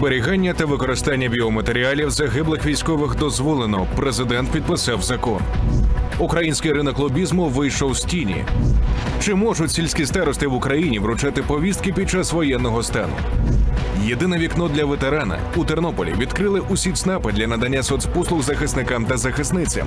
Зберігання та використання біоматеріалів загиблих військових дозволено. Президент підписав закон. Український ринок лобізму вийшов з тіні. Чи можуть сільські старости в Україні вручати повістки під час воєнного стану? Єдине вікно для ветерана у Тернополі відкрили усі ЦНАПи для надання соцпослуг захисникам та захисницям.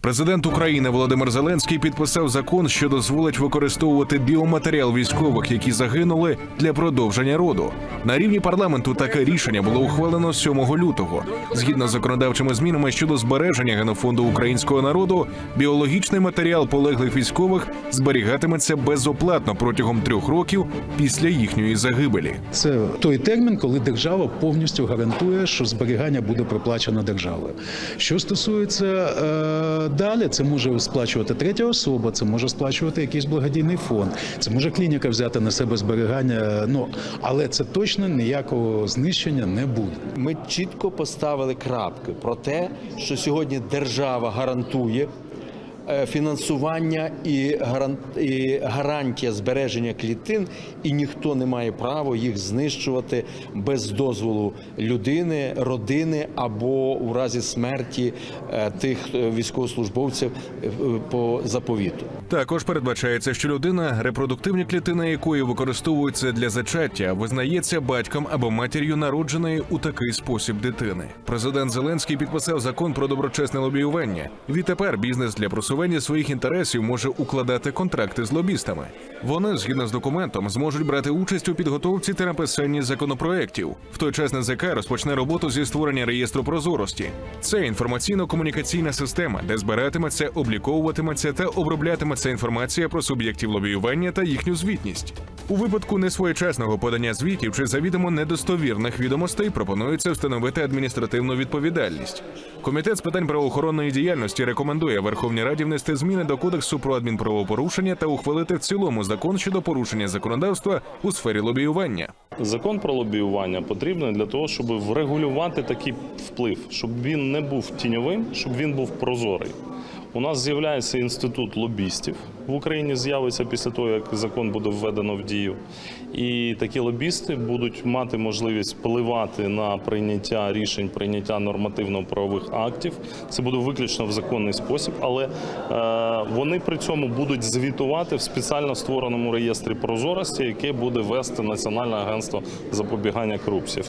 Президент України Володимир Зеленський підписав закон, що дозволить використовувати біоматеріал військових, які загинули для продовження роду. На рівні парламенту таке рішення було ухвалено 7 лютого. Згідно з законодавчими змінами щодо збереження генофонду українського народу, біологічний матеріал полеглих військових зберігатиметься безоплатно протягом трьох років після їхньої загибелі. Це той термін, коли держава повністю гарантує, що зберігання буде проплачено державою. Що стосується е, далі, це може сплачувати третя особа, це може сплачувати якийсь благодійний фонд, це може клініка взяти на себе зберігання. Ну але це точно ніякого знищення не буде. Ми чітко поставили крапки про те, що сьогодні держава гарантує фінансування і гаран- гарантія збереження клітин, і ніхто не має права їх знищувати без дозволу людини, родини або у разі смерті е, тих е, військовослужбовців е, по заповіту. Також передбачається, що людина, репродуктивні клітини якої використовуються для зачаття, визнається батьком або матір'ю народженої у такий спосіб дитини. Президент Зеленський підписав закон про доброчесне лобіювання. Відтепер бізнес для просування своїх інтересів може укладати контракти з лобістами. Вони, згідно з документом, зможуть брати участь у підготовці та написанні законопроєктів. В той час НЗК розпочне роботу зі створення реєстру прозорості. Це інформаційно-комунікаційна система, де збиратиметься, обліковуватиметься та оброблятиметься інформація про суб'єктів лобіювання та їхню звітність. У випадку несвоєчасного подання звітів чи завідомо недостовірних відомостей пропонується встановити адміністративну відповідальність. Комітет з питань правоохоронної діяльності рекомендує Верховній Раді внести зміни до кодексу про адмінправопорушення та ухвалити в цілому закон щодо порушення законодавства у сфері лобіювання. Закон про лобіювання потрібний для того, щоб врегулювати такий вплив, щоб він не був тіньовим, щоб він був прозорий. У нас з'являється інститут лобістів в Україні. З'явиться після того, як закон буде введено в дію, і такі лобісти будуть мати можливість впливати на прийняття рішень, прийняття нормативно-правових актів. Це буде виключно в законний спосіб, але е, вони при цьому будуть звітувати в спеціально створеному реєстрі прозорості, яке буде вести Національне агентство запобігання корупції.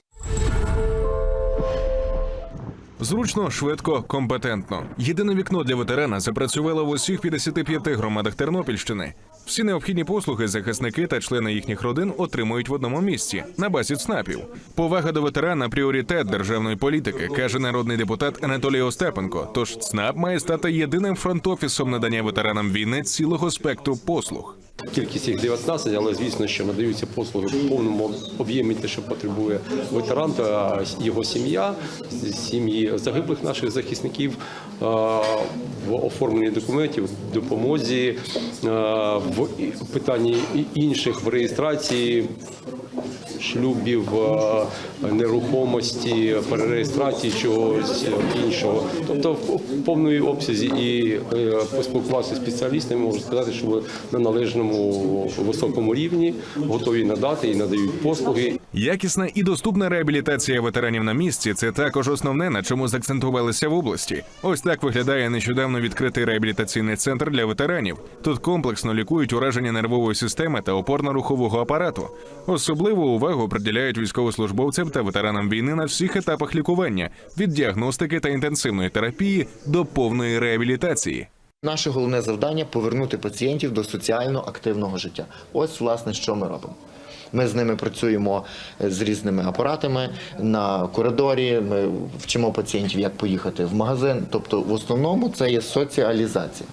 Зручно, швидко, компетентно. Єдине вікно для ветерана запрацювало в усіх 55 громадах Тернопільщини. Всі необхідні послуги захисники та члени їхніх родин отримують в одному місці на базі ЦНАПів. Повага до ветерана пріоритет державної політики, каже народний депутат Анатолій Остапенко. Тож ЦНАП має стати єдиним фронт-офісом надання ветеранам війни цілого спектру послуг. Кількість їх 19, але звісно, що надаються послуги в повному об'ємі, те, що потребує ветеран та його сім'я, сім'ї загиблих наших захисників в оформленні документів, допомозі, в питанні інших в реєстрації. Шлюбів, е, нерухомості, перереєстрації чогось іншого, тобто в повної обсязі і е, поспілкуватися з спеціалістами, можу сказати, що ви на належному високому рівні готові надати і надають послуги. Якісна і доступна реабілітація ветеранів на місці це також основне, на чому заакцентувалися в області. Ось так виглядає нещодавно відкритий реабілітаційний центр для ветеранів. Тут комплексно лікують ураження нервової системи та опорно-рухового апарату. Особливу увагу приділяють військовослужбовцям та ветеранам війни на всіх етапах лікування від діагностики та інтенсивної терапії до повної реабілітації. Наше головне завдання повернути пацієнтів до соціально активного життя. Ось власне що ми робимо. Ми з ними працюємо е, з різними апаратами на коридорі. Ми вчимо пацієнтів, як поїхати в магазин. Тобто, в основному це є соціалізація.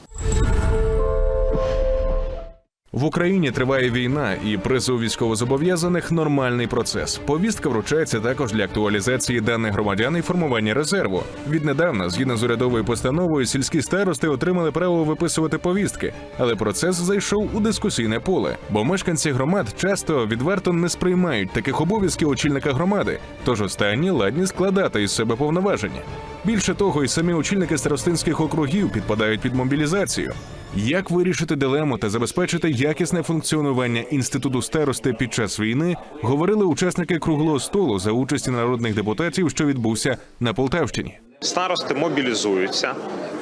В Україні триває війна, і призов військовозобов'язаних нормальний процес. Повістка вручається також для актуалізації даних громадян і формування резерву. Віднедавна, згідно з урядовою постановою, сільські старости отримали право виписувати повістки, але процес зайшов у дискусійне поле, бо мешканці громад часто відверто не сприймають таких обов'язків очільника громади, тож останні ладні складати із себе повноваження. Більше того, і самі очільники старостинських округів підпадають під мобілізацію. Як вирішити дилему та забезпечити якісне функціонування інституту старости під час війни, говорили учасники круглого столу за участі народних депутатів, що відбувся на Полтавщині. Старости мобілізуються,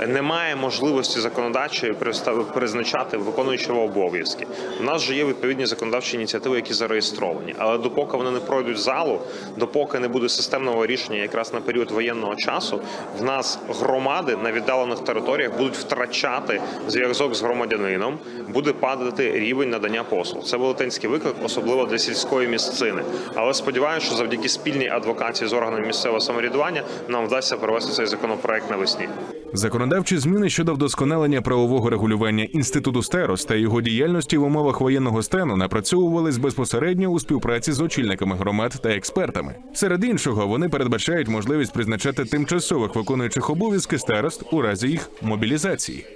немає можливості законодавчої призначати виконуючого обов'язки. У нас вже є відповідні законодавчі ініціативи, які зареєстровані. Але допоки вони не пройдуть залу, допоки не буде системного рішення, якраз на період воєнного часу, в нас громади на віддалених територіях будуть втрачати зв'язок з громадянином, буде падати рівень надання послуг. Це велетенський виклик, особливо для сільської місцини. Але сподіваюся, що завдяки спільній адвокації з органами місцевого самоврядування нам вдасться провести цей законопроект навесні. Законодавчі зміни щодо вдосконалення правового регулювання інституту Стерос та його діяльності в умовах воєнного стану напрацьовувались безпосередньо у співпраці з очільниками громад та експертами. Серед іншого, вони передбачають можливість призначати тимчасових виконуючих обов'язки старост у разі їх мобілізації.